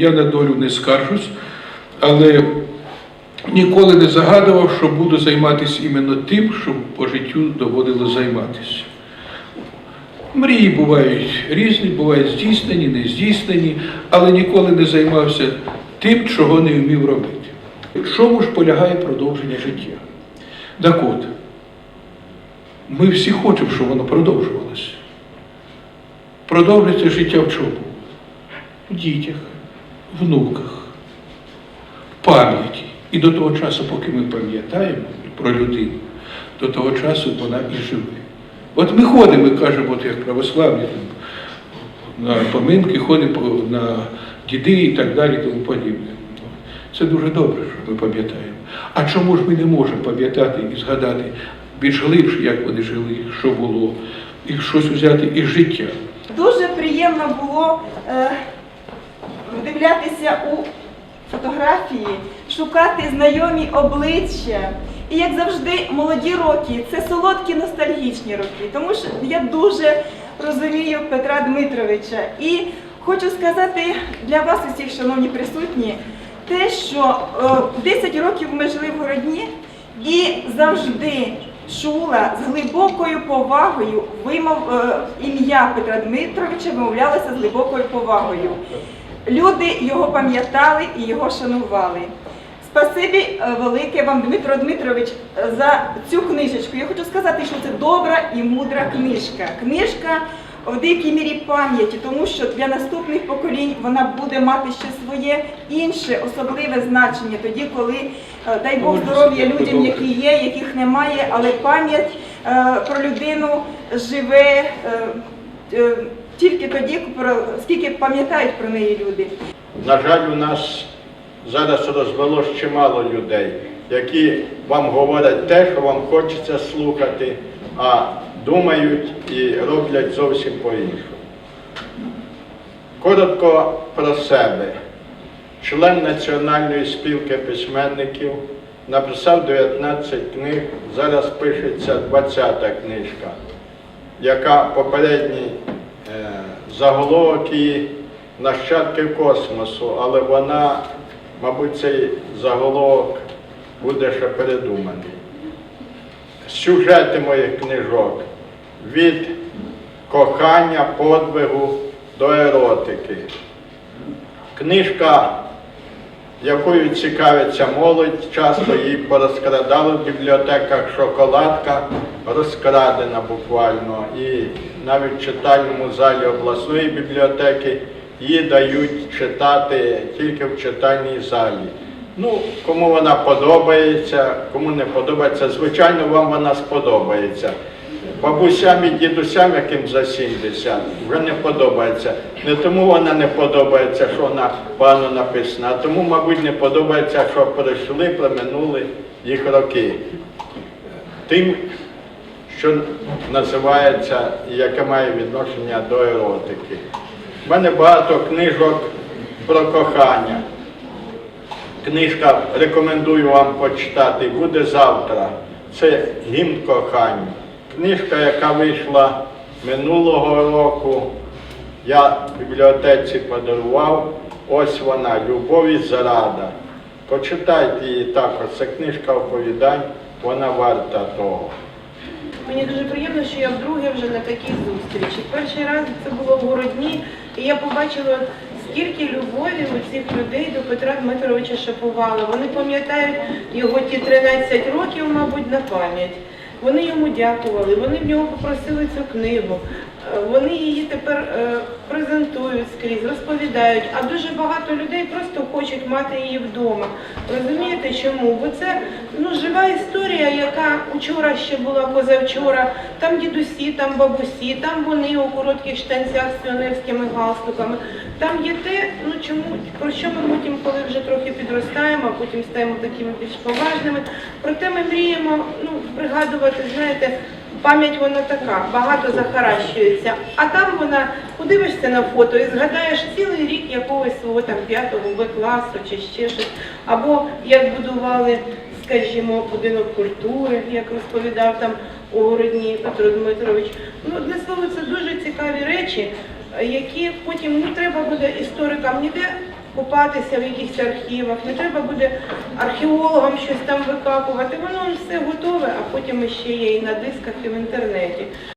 Я на долю не скаржусь, але ніколи не загадував, що буду займатися іменно тим, що по життю доводилось займатися. Мрії бувають різні, бувають здійснені, не здійснені, але ніколи не займався тим, чого не вмів робити. В чому ж полягає продовження життя? Так от, ми всі хочемо, щоб воно продовжувалося. Продовжується життя в чому? В дітях, внуках, пам'яті. І до того часу, поки ми пам'ятаємо про людину, до того часу вона і живе. От ми ходимо, ми кажемо, от як православні, на поминки, ходимо на діди і так далі, тому подібне. Це дуже добре, що ми пам'ятаємо. А чому ж ми не можемо пам'ятати і згадати більш глибше, як вони жили, що було, і щось взяти із життя? Дуже приємно було е, вдивлятися у фотографії, шукати знайомі обличчя. І як завжди, молоді роки це солодкі ностальгічні роки, тому що я дуже розумію Петра Дмитровича. І хочу сказати для вас, усіх, шановні присутні, те, що е, 10 років ми жили в Городні і завжди чула з глибокою повагою вимов е, ім'я Петра Дмитровича вимовлялося з глибокою повагою. Люди його пам'ятали і його шанували. Спасибі е, велике вам, Дмитро Дмитрович, е, за цю книжечку. Я хочу сказати, що це добра і мудра книжка. Книжка в деякій мірі пам'яті, тому що для наступних поколінь вона буде мати ще своє інше особливе значення, тоді, коли, е, дай Бог здоров'я людям, які є, яких немає, але пам'ять про людину живе. Тільки тоді, скільки пам'ятають про неї люди. На жаль, у нас зараз розвелось чимало людей, які вам говорять те, що вам хочеться слухати, а думають і роблять зовсім по-іншому. Коротко про себе. Член Національної спілки письменників, написав 19 книг, зараз пишеться 20-та книжка, яка попередній заголовок її нащадки космосу, але вона, мабуть, цей заголовок буде ще передуманий. Сюжети моїх книжок від кохання, подвигу до еротики. Книжка, якою цікавиться молодь, часто її порозкрадали в бібліотеках шоколадка, розкрадена буквально. І навіть в читальному залі обласної бібліотеки її дають читати тільки в читальній залі. Ну, кому вона подобається, кому не подобається, звичайно, вам вона сподобається. Бабусям і дідусям, яким за 70, вже не подобається. Не тому вона не подобається, що вона погано написана, а тому, мабуть, не подобається, що пройшли, проминули їх роки. Тим, що називається яке має відношення до еротики. У мене багато книжок про кохання. Книжка рекомендую вам почитати, буде завтра. Це гімн кохання. Книжка, яка вийшла минулого року, я бібліотеці подарував. Ось вона, Любов і зрада. Почитайте її також. Це книжка оповідань, вона варта того. Мені дуже приємно, що я вдруге вже на такій зустрічі. Перший раз це було в Городні, і я побачила, скільки любові у цих людей до Петра Дмитровича Шаповала. Вони пам'ятають його ті 13 років, мабуть, на пам'ять. Вони йому дякували, вони в нього попросили цю книгу. Е, Вони її тепер е, презентують скрізь, розповідають. А дуже багато людей просто хочуть мати її вдома. Розумієте чому? Бо це ну, жива історія, яка вчора ще була позавчора. Там дідусі, там бабусі, там вони у коротких штанцях з піонерськими галстуками. Там є те, ну чому що ми потім, коли вже трохи підростаємо, а потім стаємо такими більш поважними. Проте ми мріємо ну, пригадувати, знаєте. Пам'ять вона така, багато захаращується. А там вона, подивишся на фото і згадаєш цілий рік якогось свого там п'ятого класу чи ще щось. Або як будували, скажімо, будинок культури, як розповідав там у Городні Петро Дмитрович. Ну, одне слово, це дуже цікаві речі, які потім не треба буде історикам ніде купатися в якихось архівах, не треба буде археологам щось там викапувати. Воно все готове, а потім ще є і на дисках, і в інтернеті.